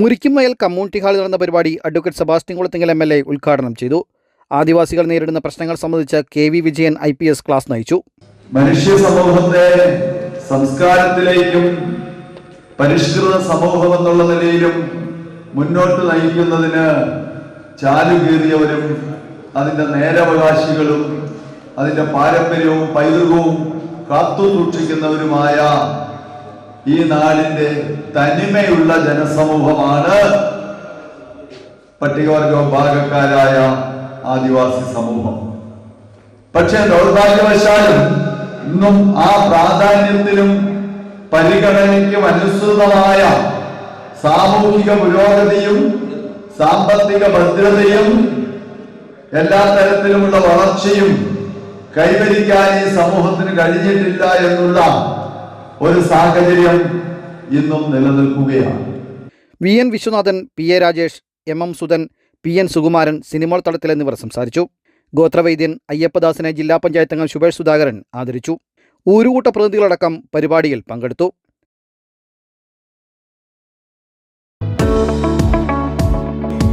മുരിക്കുമയൽ community ഹാളിൽ നടന്ന പരിപാടി advocate Sebastian Kulathinkal M L A ഉദ്ഘാടനം ചെയ്തു. ആദിവാസികൾ നേരിടുന്ന പ്രശ്നങ്ങൾ സംബന്ധിച്ച് K V Vijayan I P S class നയിച്ചു. മനുഷ്യ സമൂഹത്തെ സംസ്കാരത്തിലേക്കും പരിഷ്കൃത സമൂഹം എന്നുള്ള നിലയിലും മുന്നോട്ട് നയിക്കുന്നതിന് ചാലുകീറിയവരും അതിന്റെ നേരവകാശികളും അതിന്റെ പാരമ്പര്യവും പൈതൃകവും കാത്തു സൂക്ഷിക്കുന്നവരുമായ ഈ നാടിന്റെ തനിമയുള്ള ജനസമൂഹമാണ് പട്ടികവർഗ വിഭാഗക്കാരായ ആദിവാസി സമൂഹം. പക്ഷെ ദൗർഭാഗ്യവശാലും ഇന്നും ആ പ്രാധാന്യത്തിനും പരിഗണനയ്ക്കും അനുസൃതമായ സാമൂഹിക പുരോഗതിയും സാമ്പത്തിക ഭദ്രതയും എല്ലാ തരത്തിലുമുള്ള വളർച്ചയും കൈവരിക്കാൻ ഈ സമൂഹത്തിന് കഴിഞ്ഞിട്ടില്ല എന്നുള്ള ഒരു സാഹചര്യം ഇന്നും നിലനിൽക്കുകയാണ്. V N Viswanathan P A Rajesh M M Sudhan P N Sukumaran Sinimol Thadathil എന്നിവർ സംസാരിച്ചു. ഗോത്രവൈദ്യൻ അയ്യപ്പദാസിനെ ജില്ലാ പഞ്ചായത്ത് അംഗം ശുഭേഷ് സുധാകരൻ ആദരിച്ചു. ഊരുകൂട്ട പ്രതിനിധികളടക്കം പരിപാടിയിൽ പങ്കെടുത്തു.